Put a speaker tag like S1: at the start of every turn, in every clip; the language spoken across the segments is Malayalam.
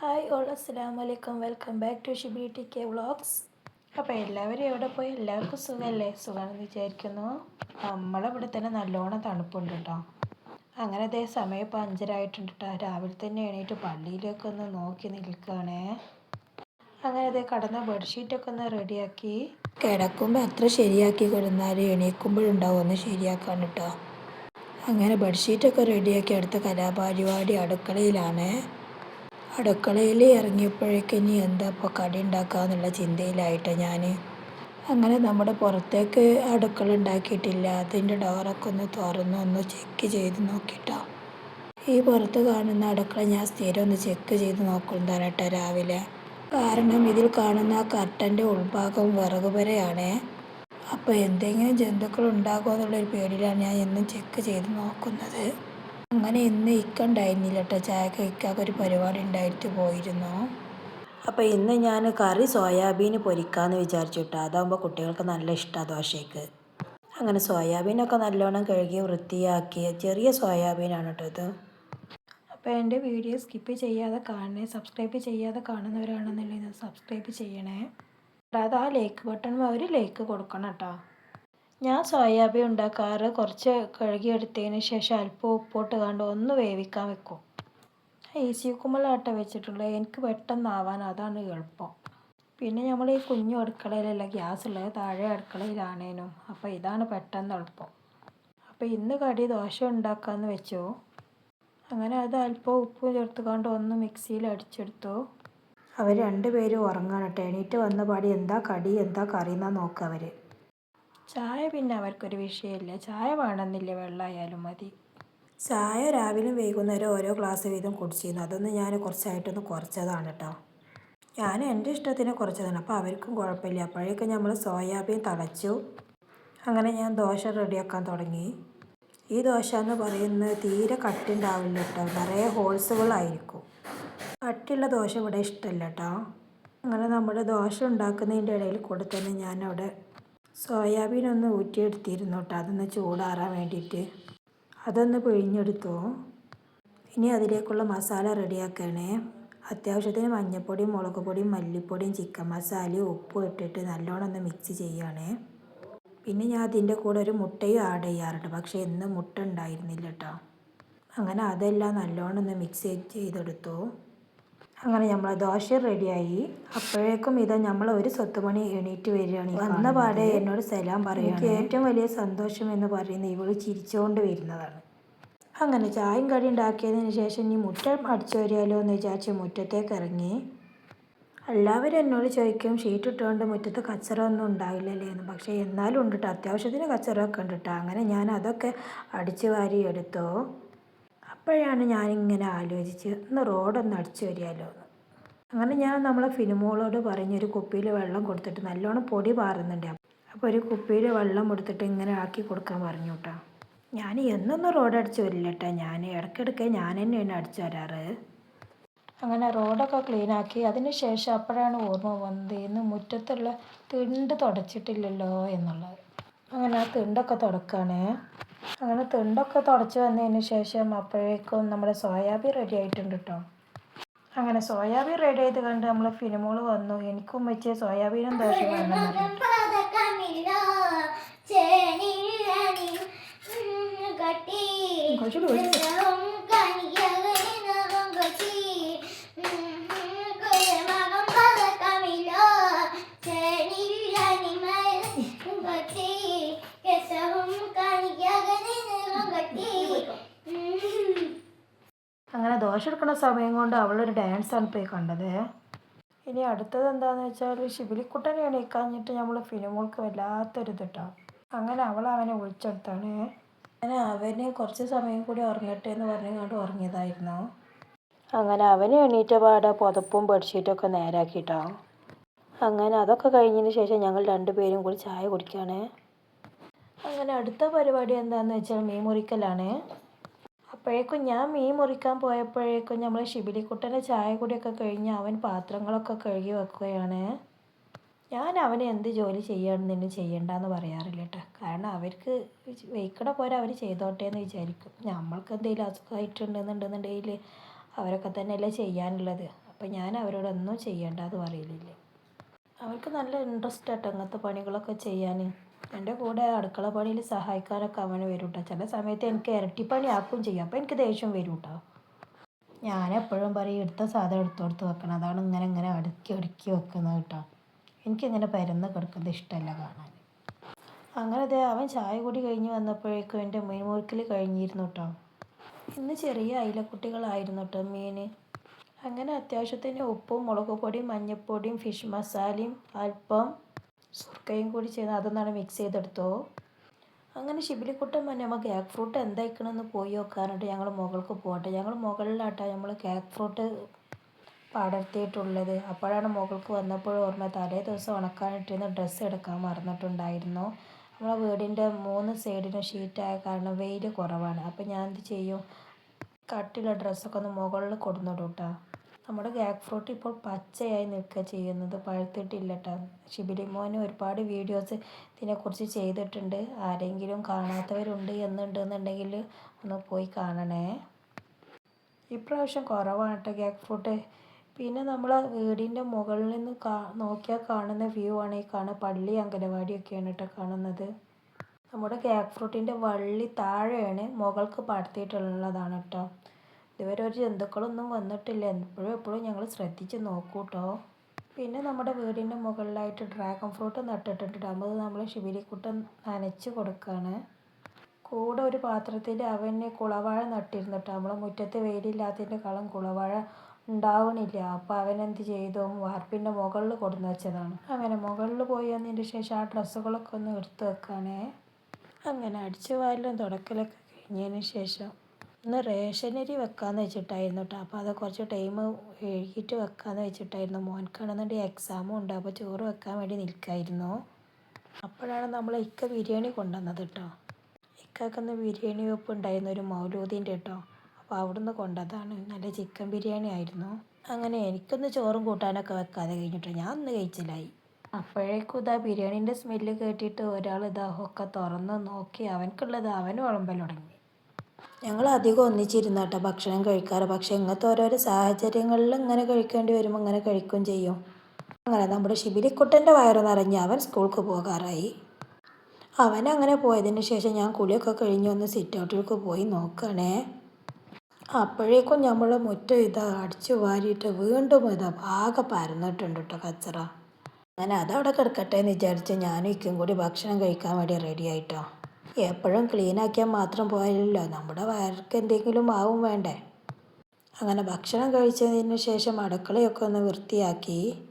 S1: ഹായ് ഓൾ അസ്സാം വലൈക്കും welcome back to Shibi T K vlogs. അപ്പോൾ എല്ലാവരും എവിടെ പോയി? എല്ലാവർക്കും സുഖമല്ലേ സുഖമാണെന്ന് വിചാരിക്കുന്നു. നമ്മളിവിടെ തന്നെ നല്ലോണം തണുപ്പുണ്ട് കേട്ടോ അങ്ങനെ അതേ സമയം ഇപ്പോൾ അഞ്ചരായിട്ടുണ്ട് കേട്ടോ രാവിലെ തന്നെ എണീറ്റ് പള്ളിയിലേക്ക് ഒന്ന് നോക്കി നിൽക്കുകയാണേ അങ്ങനെ അതേ കടന്ന ബെഡ്ഷീറ്റൊക്കെ ഒന്ന് റെഡിയാക്കി കിടക്കുമ്പോൾ അത്ര ശരിയാക്കി കിടന്നാലും എണീക്കുമ്പോഴുണ്ടാവും ഒന്ന് ശരിയാക്കാൻ കേട്ടോ അങ്ങനെ ബെഡ്ഷീറ്റൊക്കെ റെഡിയാക്കി അടുത്ത കലാപരിപാടി അടുക്കളയിലാണ്. അടുക്കളയിൽ ഇറങ്ങിയപ്പോഴേക്കും ഇനി എന്താ ഇപ്പോൾ കടി ഉണ്ടാക്കാന്നുള്ള ചിന്തയിലായിട്ട് ഞാൻ അങ്ങനെ നമ്മുടെ പുറത്തേക്ക് അടുക്കള ഉണ്ടാക്കിയിട്ടില്ല. അതിന്റെ ഡോറൊക്കെ ഒന്ന് തുറന്ന് ഒന്ന് ചെക്ക് ചെയ്ത് നോക്കിട്ടോ. ഈ പുറത്ത് കാണുന്ന അടുക്കള ഞാൻ സ്ഥിരം ഒന്ന് ചെക്ക് ചെയ്ത് നോക്കുന്നതാണ് കേട്ടോ രാവിലെ. കാരണം ഇതിൽ കാണുന്ന ആ കർട്ടന്റെ ഉൾഭാഗം വിറക് വരെയാണ്. അപ്പോൾ എന്തെങ്കിലും ജന്തുക്കൾ ഉണ്ടാകുമോ എന്നുള്ളൊരു പേടിയിലാണ് ഞാൻ എന്നും ചെക്ക് ചെയ്ത് നോക്കുന്നത്. അങ്ങനെ ഇന്ന് ഇക്ക ഉണ്ടായിരുന്നില്ല കേട്ടോ ചായക്ക് ഇക്കാക്ക് ഒരു പരിപാടി ഉണ്ടായിട്ട് പോയിരുന്നു. അപ്പോൾ ഇന്ന് ഞാൻ കറി സോയാബീൻ പൊരിക്കാമെന്ന് വിചാരിച്ചു കേട്ടോ അതാകുമ്പോൾ കുട്ടികൾക്ക് നല്ല ഇഷ്ടമാണ് ദോശയ്ക്ക്. അങ്ങനെ സോയാബീനൊക്കെ നല്ലോണം കഴുകി വൃത്തിയാക്കി. ചെറിയ സോയാബീനാണ് കേട്ടോ ഇത്. അപ്പോൾ എന്റെ വീഡിയോ സ്കിപ്പ് ചെയ്യാതെ കാണണേ. സബ്സ്ക്രൈബ് ചെയ്യാതെ കാണുന്നവരാണെന്നുണ്ടെങ്കിൽ സബ്സ്ക്രൈബ് ചെയ്യണേ. അതാ ലൈക്ക് ബട്ടൺ ഒരു ലൈക്ക് കൊടുക്കണം കേട്ടോ ഞാൻ സോയാബീൻ ഉണ്ടാക്കാറ് കുറച്ച് കഴുകിയെടുത്തതിന് ശേഷം അല്പം ഉപ്പോട്ട് കണ്ട് ഒന്ന് വേവിക്കാൻ വെക്കും. ഈസി കുമ്മലാട്ട വെച്ചിട്ടുള്ളത് എനിക്ക് പെട്ടെന്നാവാൻ അതാണ് എളുപ്പം. പിന്നെ നമ്മൾ ഈ കുഞ്ഞു അടുക്കളയിലല്ല ഗ്യാസ് ഉള്ളത് താഴെ അടുക്കളയിലാണേനും. അപ്പോൾ ഇതാണ് പെട്ടെന്ന് എളുപ്പം. അപ്പോൾ ഇന്ന് കടി ദോശ ഉണ്ടാക്കാമെന്ന് വെച്ചു. അങ്ങനെ അത് അല്പം ഉപ്പ് ചേർത്തുകൊണ്ട് ഒന്ന് മിക്സിയിൽ അടിച്ചെടുത്തു. അവർ രണ്ടുപേരും ഉറങ്ങാണ് എണീറ്റ് വന്ന പാടി എന്താ കടി എന്താ കറി എന്നാ നോക്കുക അവർ. ചായ പിന്നെ അവർക്കൊരു വിഷയമില്ല. ചായ വേണമെന്നില്ല വെള്ളമായാലും മതി. ചായ രാവിലെ വൈകുന്നേരം ഓരോ ഗ്ലാസ് വീതം കുടിച്ചിരുന്നു. അതൊന്ന് ഞാൻ കുറച്ചായിട്ടൊന്ന് കുറച്ചതാണ് കേട്ടോ ഞാൻ എന്റെ ഇഷ്ടത്തിന് കുറച്ചതാണ്. അപ്പോൾ അവർക്കും കുഴപ്പമില്ല. അപ്പോഴേക്കും നമ്മൾ സോയാബീൻ തളച്ചു. അങ്ങനെ ഞാൻ ദോശ റെഡിയാക്കാൻ തുടങ്ങി. ഈ ദോശ എന്ന് പറയുന്നത് തീരെ കട്ടുണ്ടാവില്ല കേട്ടോ നിറയെ ഹോൾസുകളായിരിക്കും. കട്ടിയുള്ള ദോശ ഇവിടെ ഇഷ്ടമല്ല കേട്ടോ അങ്ങനെ നമ്മുടെ ദോശ ഉണ്ടാക്കുന്നതിന്റെ ഇടയിൽ കൂടെ തന്നെ ഞാൻ അവിടെ സോയാബീൻ ഒന്ന് ഊറ്റിയെടുത്തിരുന്നു കേട്ടോ അതൊന്ന് ചൂടാറാൻ വേണ്ടിയിട്ട്. അതൊന്ന് പിഴിഞ്ഞെടുത്തു. ഇനി അതിലേക്കുള്ള മസാല റെഡിയാക്കണേ. അത്യാവശ്യത്തിന് മഞ്ഞൾപ്പൊടിയും മുളക് പൊടിയും മല്ലിപ്പൊടിയും ചിക്കൻ മസാലയും ഉപ്പും ഇട്ടിട്ട് നല്ലോണം ഒന്ന് മിക്സ് ചെയ്യണേ പിന്നെ ഞാൻ അതിന്റെ കൂടെ ഒരു മുട്ടയും ആഡ് ചെയ്യാറുണ്ട്. പക്ഷേ ഇന്ന് മുട്ട ഉണ്ടായിരുന്നില്ല കേട്ടോ അങ്ങനെ അതെല്ലാം നല്ലോണം ഒന്ന് മിക്സ് ചെയ്തെടുത്തു. അങ്ങനെ നമ്മൾ ദോശ റെഡിയായി. അപ്പോഴേക്കും ഇത് നമ്മൾ ഒരു സ്വത്തുമണി എണീറ്റ് വരികയാണ്. വന്ന പാടെ എന്നോട് സലാം പറയും എനിക്ക് ഏറ്റവും വലിയ സന്തോഷം എന്ന് പറയുന്നത് ഇവൾ ചിരിച്ചുകൊണ്ട് വരുന്നതാണ്. അങ്ങനെ ചായയും കടി ഉണ്ടാക്കിയതിന് ശേഷം ഇനി മുറ്റ അടിച്ചു വരികയല്ലോ എന്ന് വിചാരിച്ച് മുറ്റത്തേക്ക് ഇറങ്ങി. എല്ലാവരും എന്നോട് ചോദിക്കും ഷീറ്റ് ഇട്ടുകൊണ്ട് മുറ്റത്ത് കച്ചറ ഒന്നും ഉണ്ടാവില്ലല്ലേ എന്ന്? പക്ഷേ എന്നാലും ഉണ്ട് കേട്ടോ അത്യാവശ്യത്തിന് കച്ചറൊക്കെ ഉണ്ട് കേട്ടോ അങ്ങനെ ഞാൻ അതൊക്കെ അടിച്ചു വാരി എടുത്തോ. അപ്പോഴാണ് ഞാനിങ്ങനെ ആലോചിച്ച് ഇന്ന് റോഡൊന്ന് അടിച്ചു വരികയല്ലോ എന്ന്. അങ്ങനെ ഞാൻ നമ്മളെ ഫിലിമോളോട് പറഞ്ഞൊരു കുപ്പിയിൽ വെള്ളം കൊടുത്തിട്ട് നല്ലോണം പൊടി പാറുന്നുണ്ട്. അപ്പോൾ ഒരു കുപ്പിയിൽ വെള്ളം കൊടുത്തിട്ട് ഇങ്ങനെ ആക്കി കൊടുക്കാൻ പറഞ്ഞു കേട്ടോ ഞാൻ എന്നൊന്നും റോഡ് അടിച്ചു വരില്ല കേട്ടോ ഞാൻ ഇടയ്ക്കിടയ്ക്ക് ഞാൻ തന്നെയാണ് അടിച്ചു വരാറ്. അങ്ങനെ റോഡൊക്കെ ക്ലീനാക്കി അതിന് ശേഷം അപ്പോഴാണ് ഓർമ്മ വന്നത് ഇന്ന് മുറ്റത്തുള്ള തിണ്ട് തുടച്ചിട്ടില്ലല്ലോ എന്നുള്ളത്. അങ്ങനെ ആ തിണ്ടൊക്കെ തുടക്കുകയാണ് അങ്ങനെ തിണ്ടൊക്കെ തുടച്ച് വന്നതിന് ശേഷം അപ്പോഴേക്കും നമ്മുടെ സോയാബീൻ റെഡി ആയിട്ടുണ്ട് കേട്ടോ അങ്ങനെ സോയാബീൻ റെഡി ആയത് കണ്ട് നമ്മൾ ഫിനിമോൾ വന്നു എനിക്കും വെച്ച് സോയാബീനും ദോശ വേണം എടുക്കുന്ന സമയം കൊണ്ട് അവളൊരു ഡാൻസാണ് പോയി കണ്ടത്. ഇനി അടുത്തത് എന്താണെന്ന് വെച്ചാൽ ശിബിലിക്കുട്ടനെ എണീക്കാഞ്ഞിട്ട് നമ്മൾ ഫിലിമോൾക്ക് വല്ലാത്തൊരു ഇതിട്ടോ അങ്ങനെ അവൾ അവനെ വിളിച്ചെടുത്താണ്. അങ്ങനെ അവനെ കുറച്ച് സമയം കൂടി ഉറങ്ങട്ടെ എന്ന് പറഞ്ഞുകൊണ്ട് ഉറങ്ങിയതായിരുന്നു. അങ്ങനെ അവനെ എണീറ്റ പാടെ പുതപ്പും ബെഡ്ഷീറ്റൊക്കെ നേരാക്കിയിട്ടോ. അങ്ങനെ അതൊക്കെ കഴിഞ്ഞതിന് ശേഷം ഞങ്ങൾ രണ്ടുപേരും കൂടി ചായ കുടിക്കുകയാണ് അങ്ങനെ അടുത്ത പരിപാടി എന്താണെന്ന് വെച്ചാൽ മീൻ മുറിക്കലാണ്. അപ്പോഴേക്കും ഞാൻ മീൻ മുറിക്കാൻ പോയപ്പോഴേക്കും നമ്മൾ ശിബിലിക്കുട്ടന്റെ ചായ കൂടിയൊക്കെ കഴിഞ്ഞ് അവൻ പാത്രങ്ങളൊക്കെ കഴുകി വെക്കുകയാണ്. ഞാൻ അവനെ എന്ത് ജോലി ചെയ്യണമെന്ന് ചെയ്യണ്ടെന്ന് പറയാറില്ല കേട്ടോ. കാരണം അവർക്ക് വെയ്ക്കണ പോലെ അവർ ചെയ്തോട്ടെ എന്ന് വിചാരിക്കും. നമ്മൾക്ക് എന്തെങ്കിലും അസുഖമായിട്ടുണ്ടെന്നുണ്ടെന്നുണ്ടെങ്കിൽ അവരൊക്കെ തന്നെയല്ലേ ചെയ്യാനുള്ളത്. അപ്പം ഞാൻ അവരോടൊന്നും ചെയ്യണ്ടെന്ന് പറയലില്ല. അവർക്ക് നല്ല ഇൻട്രസ്റ്റ് ആട്ടോ അങ്ങനത്തെ പണികളൊക്കെ ചെയ്യാൻ എന്റെ കൂടെ അടുക്കള പണിയിൽ സഹായിക്കാനൊക്കെ അവന് വരും കേട്ടോ ചില സമയത്ത് എനിക്ക് ഇരട്ടിപ്പണി ആക്കും ചെയ്യും. അപ്പോൾ എനിക്ക് ദേഷ്യം വരും കേട്ടോ ഞാൻ എപ്പോഴും പറയും എടുത്ത സാധനം എടുത്തോടുത്ത് വെക്കണം. അതാണ് ഇങ്ങനെ ഇങ്ങനെ അടുക്കി അടുക്കി വെക്കുന്നത് കേട്ടോ. എനിക്കിങ്ങനെ പരന്ന് കിടക്കുന്നത് ഇഷ്ടമല്ല കാണാൻ. അങ്ങനെ അതെ അവൻ ചായ കൂടി കഴിഞ്ഞ് വന്നപ്പോഴേക്കും എന്റെ മീൻ മുറിക്കൽ കഴിഞ്ഞിരുന്നു കേട്ടോ. ഇന്ന് ചെറിയ അയിലക്കുട്ടികളായിരുന്നു കേട്ടോ മീൻ. അങ്ങനെ അത്യാവശ്യത്തിന് ഉപ്പും മുളക് പൊടിയും മഞ്ഞൾപ്പൊടിയും ഫിഷ് മസാലയും അല്പം സുർക്കയും കൂടി ചെയ്ത് അതൊന്നാണ് മിക്സ് ചെയ്തെടുത്തോ. അങ്ങനെ ശിബിലിക്കുട്ടൻ പറഞ്ഞ കേക്ക് ഫ്രൂട്ട് എന്തായിക്കണമെന്ന് പോയി നോക്കാനായിട്ട് ഞങ്ങൾ മുകൾക്ക് പോകട്ടെ ഞങ്ങൾ മുകളിലാട്ടാ നമ്മൾ കേക്ക് ഫ്രൂട്ട് പടർത്തിയിട്ടുള്ളത് അപ്പോഴാണ് മുകൾക്ക് വന്നപ്പോൾ ഓർമ്മ തലേ ദിവസം ഉണക്കാനിട്ടിരുന്ന ഡ്രസ്സ് എടുക്കാൻ മറന്നിട്ടുണ്ടായിരുന്നു. നമ്മളെ വീടിന്റെ മൂന്ന് സൈഡിനും ഷീറ്റായ കാരണം വെയിൽ കുറവാണ്. അപ്പോൾ ഞാൻ എന്ത് ചെയ്യും? കട്ടിയുള്ള ഡ്രസ്സൊക്കെ ഒന്ന് മുകളിൽ കൊടുന്നിടും കേട്ടോ നമ്മുടെ ഗ്യാക്ക് ഫ്രൂട്ട് ഇപ്പോൾ പച്ചയായി നിൽക്കുക ചെയ്യുന്നത്. പഴുത്തിട്ടില്ല കേട്ടോ ഷിബിലി മോന് ഒരുപാട് വീഡിയോസ് ഇതിനെക്കുറിച്ച് ചെയ്തിട്ടുണ്ട്. ആരെങ്കിലും കാണാത്തവരുണ്ട് എന്നുണ്ടെന്നുണ്ടെങ്കിൽ ഒന്ന് പോയി കാണണേ. ഇപ്രാവശ്യം കുറവാണ് കേട്ടോ ഗ്യാക്ക് ഫ്രൂട്ട്. പിന്നെ നമ്മൾ വീടിന്റെ മുകളിൽ നിന്ന് കാ നോക്കിയാൽ കാണുന്ന വ്യൂ ആണ് ഈ കാണുക പള്ളി അങ്കനവാടിയൊക്കെയാണ് കേട്ടോ കാണുന്നത്. നമ്മുടെ ഗ്യാക്ക് ഫ്രൂട്ടിന്റെ വള്ളി താഴെയാണ് മുകൾക്ക് പടർത്തിയിട്ടുള്ളതാണ് കേട്ടോ ഇതുവരെ ഒരു ജന്തുക്കളൊന്നും വന്നിട്ടില്ല. എപ്പോഴും എപ്പോഴും ഞങ്ങൾ ശ്രദ്ധിച്ച് നോക്കൂട്ടോ. പിന്നെ നമ്മുടെ വീടിന്റെ മുകളിലായിട്ട് ഡ്രാഗൺ ഫ്രൂട്ട് നട്ടിട്ടുണ്ട്. അത് നമ്മൾ ശിബിലിക്കുട്ടൻ നനച്ച് കൊടുക്കുകയാണ് കൂടെ ഒരു പാത്രത്തിൽ അവന് കുളവാഴ നട്ടിരുന്നു കേട്ടോ നമ്മൾ മുറ്റത്ത് വെയിലില്ലാത്തതിന്റെ കളം കുളവാഴ ഉണ്ടാവണില്ല. അപ്പോൾ അവനെന്ത് ചെയ്തു? വാർപ്പിന്റെ മുകളിൽ കൊടുന്ന് വെച്ചതാണ്. അവനെ മുകളിൽ പോയി വന്നതിന് ശേഷം ആ ഡ്രസ്സുകളൊക്കെ ഒന്ന് എടുത്ത് വെക്കാനേ. അങ്ങനെ അടിച്ചു വാരലും തുടക്കലൊക്കെ കഴിഞ്ഞതിന് ശേഷം ഇന്ന് റേഷനരി വെക്കാമെന്ന് വെച്ചിട്ടായിരുന്നു കേട്ടോ അപ്പോൾ അത് കുറച്ച് ടൈം എഴുതിയിട്ട് വെക്കാമെന്ന് വെച്ചിട്ടായിരുന്നു. മോൻക്കാണെന്നുണ്ടെങ്കിൽ എക്സാമും ഉണ്ട്. അപ്പോൾ ചോറ് വെക്കാൻ വേണ്ടി നിൽക്കായിരുന്നു. അപ്പോഴാണ് നമ്മൾ ഇക്ക ബിരിയാണി കൊണ്ടുവന്നത് കേട്ടോ ഇക്കൊന്ന് ബിരിയാണി വെപ്പ് ഉണ്ടായിരുന്നു ഒരു മൗലൂദിന്റെ കേട്ടോ അപ്പോൾ അവിടുന്ന് കൊണ്ടതാണ്. നല്ല ചിക്കൻ ബിരിയാണി ആയിരുന്നു. അങ്ങനെ എനിക്കൊന്ന് ചോറും കൂട്ടാനൊക്കെ വെക്കാതെ കഴിഞ്ഞിട്ട് ഞാൻ ഒന്ന് കഴിച്ചിലായി. അപ്പോഴേക്കും ഇതാ ബിരിയാണീന്റെ സ്മെല്ല് കേട്ടിട്ട് ഒരാൾ ഇതാ ഒക്കെ തുറന്ന് നോക്കി. അവനക്കുള്ളത് അവന് വിളമ്പൽ തുടങ്ങി. ഞങ്ങൾ അധികം ഒന്നിച്ചിരുന്ന കേട്ടോ ഭക്ഷണം കഴിക്കാറ്. പക്ഷെ ഇങ്ങനത്തെ ഓരോരോ സാഹചര്യങ്ങളിൽ ഇങ്ങനെ കഴിക്കേണ്ടി വരുമ്പോൾ ഇങ്ങനെ കഴിക്കുകയും ചെയ്യും. അങ്ങനെ നമ്മുടെ ശിബിലിക്കുട്ടന്റെ വയറ് നിറഞ്ഞ് അവൻ സ്കൂൾക്ക് പോകാറായി. അവൻ അങ്ങനെ പോയതിന് ശേഷം ഞാൻ കുളിയൊക്കെ കഴിഞ്ഞ് ഒന്ന് സിറ്റ് ഔട്ടിലേക്ക് പോയി നോക്കണേ. അപ്പോഴേക്കും നമ്മൾ മുറ്റം ഇതാ അടിച്ചു വാരിയിട്ട് വീണ്ടും ഇതാ ആകെ പരന്നിട്ടുണ്ട് കേട്ടോ കച്ചറ. അങ്ങനെ അതവിടെ കിടക്കട്ടെ എന്ന് വിചാരിച്ച് ഞാനും ഇക്കും കൂടി ഭക്ഷണം കഴിക്കാൻ വേണ്ടി റെഡി ആയിട്ടോ. എപ്പോഴും ക്ലീൻ ആക്കിയാൽ മാത്രം പോയാലല്ലോ. നമ്മുടെ വയർക്ക് എന്തെങ്കിലും ആവും വേണ്ടേ? അങ്ങനെ ഭക്ഷണം കഴിച്ചതിന് ശേഷം അടുക്കളയൊക്കെ ഒന്ന് വൃത്തിയാക്കി.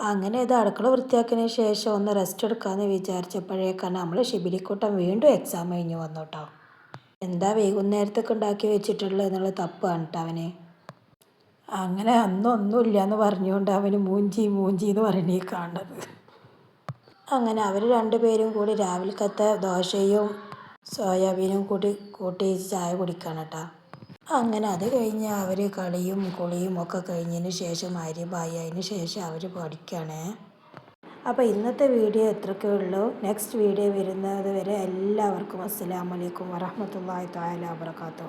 S1: അങ്ങനെ ഇത് അടുക്കള വൃത്തിയാക്കിയതിന് ശേഷം ഒന്ന് റെസ്റ്റ് എടുക്കാമെന്ന് വിചാരിച്ചപ്പോഴേക്കാണ് നമ്മൾ ശിബിലിക്കൂട്ടം വീണ്ടും എക്സാം കഴിഞ്ഞ് വന്നു കേട്ടോ എന്താ വൈകുന്നേരത്തൊക്കെ ഉണ്ടാക്കി വെച്ചിട്ടുള്ളത് എന്നുള്ള തപ്പാണ് കേട്ടോ അവന്. അങ്ങനെ അന്നൊന്നുമില്ല എന്ന് പറഞ്ഞുകൊണ്ട് അവന് മൂഞ്ചി മൂഞ്ചി എന്ന് പറഞ്ഞേ കാണുന്നത്. അങ്ങനെ അവർ രണ്ടുപേരും കൂടി രാവിലത്തെ ദോശയും സോയാബീനും കൂടി കൂട്ടി ചായ കുടിക്കണം കേട്ടോ അങ്ങനെ അത് കഴിഞ്ഞ് അവർ കളിയും കുളിയും ഒക്കെ കഴിഞ്ഞതിന് ശേഷം അരിബായി അതിന് ശേഷം അവർ പഠിക്കുകയാണ് അപ്പോൾ ഇന്നത്തെ വീഡിയോ എത്രയൊക്കെ ഉള്ളൂ. നെക്സ്റ്റ് വീഡിയോ വരുന്നത് വരെ എല്ലാവർക്കും അസ്സലാമലൈക്കും വറഹമത്തല്ലാ താല വാബർക്കാത്തു